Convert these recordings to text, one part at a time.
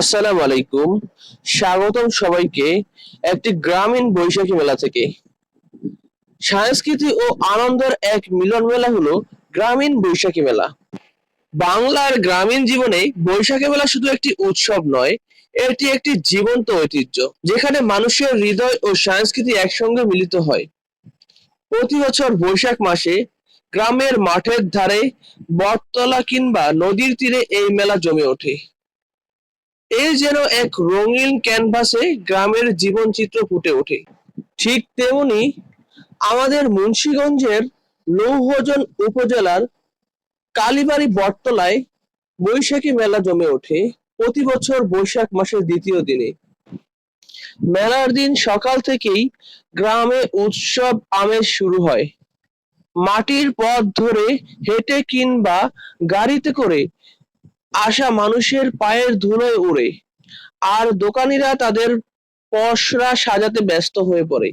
আসসালামু আলাইকুম। স্বাগতম সবাইকে একটি গ্রামীণ বৈশাখী মেলা থেকে। সংস্কৃতি ও আনন্দের এক মিলন মেলা হলো গ্রামীণ বৈশাখী মেলা। বাংলার গ্রামীণ জীবনে বৈশাখী মেলা শুধু একটি উৎসব নয়, এটি একটি জীবন্ত ঐতিহ্য, যেখানে মানুষের হৃদয় ও সংস্কৃতি একসঙ্গে মিলিত হয়। প্রতি বছর বৈশাখ মাসে গ্রামের মাঠের ধারে বটতলা কিংবা নদীর তীরে এই মেলা জমে ওঠে। এই যেন এক রঙিন ক্যানভাসে গ্রামের জীবনচিত্র ফুটে ওঠে। ঠিক তেমনি আমাদের মুন্সীগঞ্জের লৌহজন উপজেলার কালীবাড়ি বটতলায় বৈশাখী মেলা জমে ওঠে। প্রতি বছর বৈশাখ মাসের দ্বিতীয় দিনে। মেলার দিন সকাল থেকেই গ্রামে উৎসব আমেজ শুরু হয়। মাটির পথ ধরে হেঁটে কিংবা গাড়িতে করে আসা মানুষের পায়ের ধুলোয় উড়ে, আর দোকানিরা তাদের পসরা সাজাতে ব্যস্ত হয়ে পড়ে।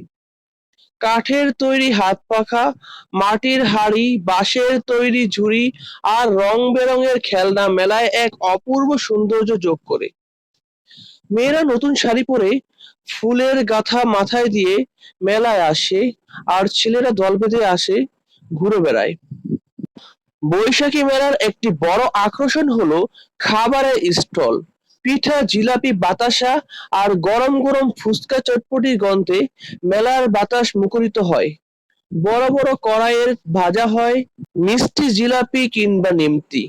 কাঠের তৈরি হাত পাখা, মাটির হাড়ি, বাঁশের তৈরি ঝুড়ি, আর রং বেরঙের খেলনা মেলায় এক অপূর্ব সৌন্দর্য যোগ করে। মেয়েরা নতুন শাড়ি পরে ফুলের গাথা মাথায় দিয়ে মেলায় আসে, আর ছেলেরা দল বেঁধে আসে, ঘুরে বেড়ায়। বৈশাখী মেলার একটি বড় আকর্ষণ হলো খাবারের স্টল। পিঠা, জিলাপি, বাতাসা আর গরম গরম ফুচকা চটপটির গন্ধে মেলার বাতাস মুখরিত হয়। বড় বড় কড়াইয়ের ভাজা হয়, মিষ্টি জিলাপি কিংবা নিমতি।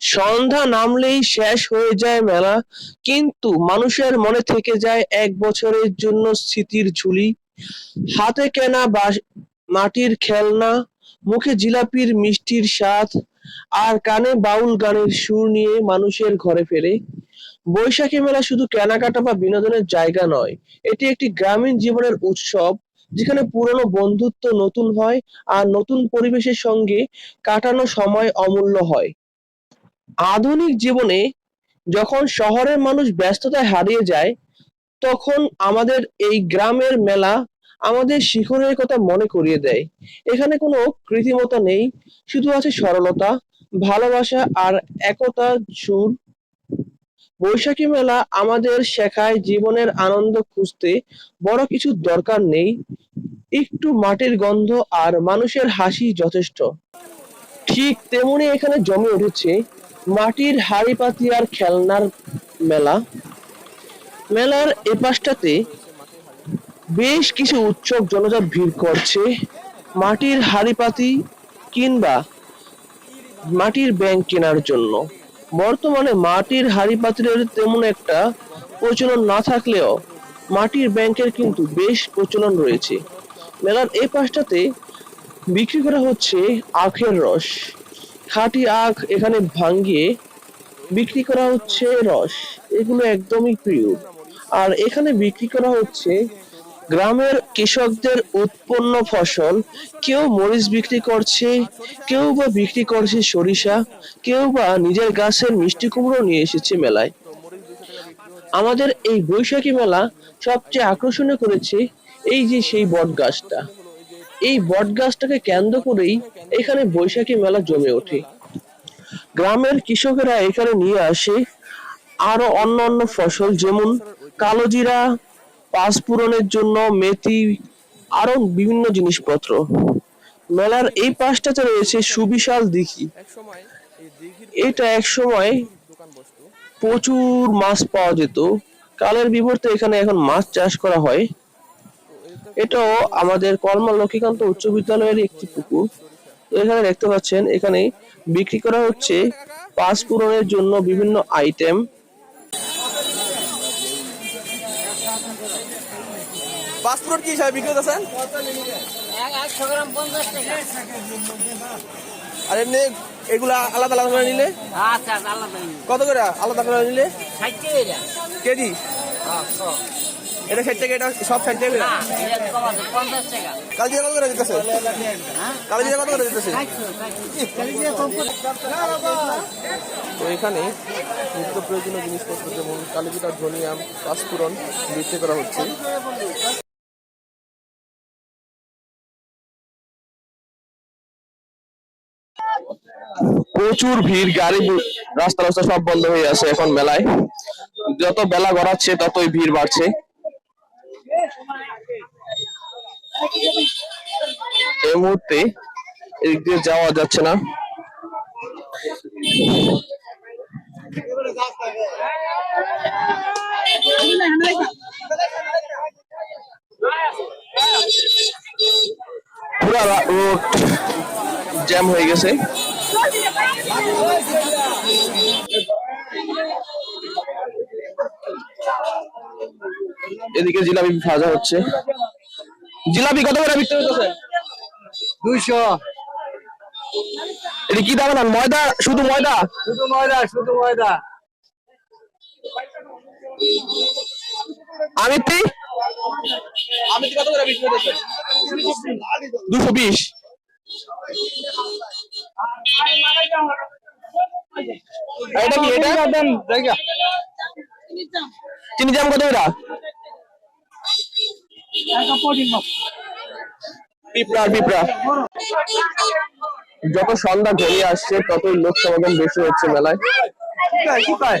সন্ধ্যা নামলেই শেষ হয়ে যায় মেলা, কিন্তু মানুষের মনে থেকে যায় এক বছরের জন্য স্মৃতির ঝুলি। হাতে কেনা বাস- মাটির খেলনা মুখে জিলাপির মিষ্টির স্বাদ আর কানে বাউল গানের সুর নিয়ে মানুষের ঘরে ফেরে। বৈশাখী মেলা শুধু কেনাকাটা বা বিনোদনের জায়গা নয়, এটি একটি গ্রামীণ জীবনের উৎসব যেখানে পুরনো বন্ধুত্ব নতুন হয় আর নতুন পরিবেশের সঙ্গে কাটানো সময় অমূল্য হয়। আধুনিক জীবনে যখন শহরের মানুষ ব্যস্ততায় হারিয়ে যায়, তখন আমাদের এই গ্রামের মেলা আমাদের শিখরের কথা মনে করিয়ে দেয়। এখানে কোনো কৃত্রিমতা নেই, শুধু আছে সরলতা, ভালোবাসা আর একতার সুর। বৈশাখী মেলা আমাদের শেখায় জীবনের আনন্দ খুঁজতে বড় কিছু দরকার নেই। একটু মাটির গন্ধ আর মানুষের হাসি যথেষ্ট। ঠিক তেমনি এখানে জমে উঠেছে মাটির হাড়ি পাতি আর খেলনার মেলা। মেলার এপাশটাতে বেশ কিছু উৎসব জনজাত ভিড় করছে। মাটির হাড়িপাতি কিংবা মাটির ব্যাংক কেনার জন্য। বর্তমানে মাটির হাড়ি পাতিলের তেমন একটা প্রচলন না থাকলেও মাটির ব্যাংকের কিন্তু বেশ প্রচলন রয়েছে। মেলার এই পাশটাতে বিক্রি করা হচ্ছে আখের রস। খাঁটি আখ এখানে ভাঙ্গিয়ে বিক্রি করা হচ্ছে রস। এগুলো একদমই প্রিয়। আর এখানে বিক্রি করা হচ্ছে গ্রামের কৃষকদের উৎপন্ন ফসল, কেউ মরিচ বিক্রি করছে, কেউ বা বিক্রি করছে সরিষা, কেউ বা নিজের গাছের মিষ্টি কুমড়ো নিয়ে এসেছে মেলায়। আমাদের এই বৈশাখী মেলা সবচেয়ে আকর্ষণীয় করেছে এই যে সেই বট গাছটা এই বট গাছটাকে কেন্দ্র করেই এখানে বৈশাখী মেলা জমে ওঠে। গ্রামের কৃষকেরা এখানে নিয়ে আসে আরও অন্য অন্য ফসল, যেমন কালোজিরা পাঁচ পূরণের জন্য মেথি আরও বিভিন্ন জিনিসপত্র। মেলার এই পাশটাতে রয়েছে সুবিশাল দিঘি। এটা এক সময় প্রচুর মাছ পাওয়া যেত। কালের বিবর্তে এখানে এখন মাছ চাষ করা হয়। এটাও আমাদের কর্মা লক্ষ্মীকান্ত উচ্চ বিদ্যালয়ের একটি পুকুর। তো এখানে দেখতে পাচ্ছেন, এখানে বিক্রি করা হচ্ছে পাঁচ পূরণের জন্য বিভিন্ন আইটেম পাসপোর্ট কি হিসাবে বিক্রি করতেছেন? আর এমনি এগুলা আলাদা আলাদা করে নিলে। কত করে আলাদা করে নিলে? কেজি? এটা সব কত করে কত করে। তো এখানে নিত্য প্রয়োজনীয় জিনিসপত্র যেমন কালিজিরা ধনিয়াম পাঁচফোড়ন বিক্রি করা হচ্ছে। প্রচুর ভিড়, গাড়ি রাস্তা রাস্তা সব বন্ধ হয়ে আছে এখন মেলায়। যত বেলা গড়াচ্ছে, ততই ভিড় বাড়ছে। এই মুহূর্তে এদিক দিয়ে যাওয়া যাচ্ছে না। পুরা রোড জ্যাম হয়ে গেছে। এদিকে জিলাপি ভাজা হচ্ছে। জিলাপি কত করে বিক্রি হচ্ছে দুইশো। এটা কি দাম না ময়দা? শুধু ময়দা? শুধু ময়দা শুধু ময়দা। আমিত্তি আমিত্তি কত করে বিক্রি হচ্ছে দুশো বিশ। এটা কি এটা? চিনি জাম কত এটা? পিঁপড়া পিঁপড়া। যত সন্ধ্যা ঘনিয়ে আসছে ততই লোক সমাগম বেশি হচ্ছে মেলায়। কি পায়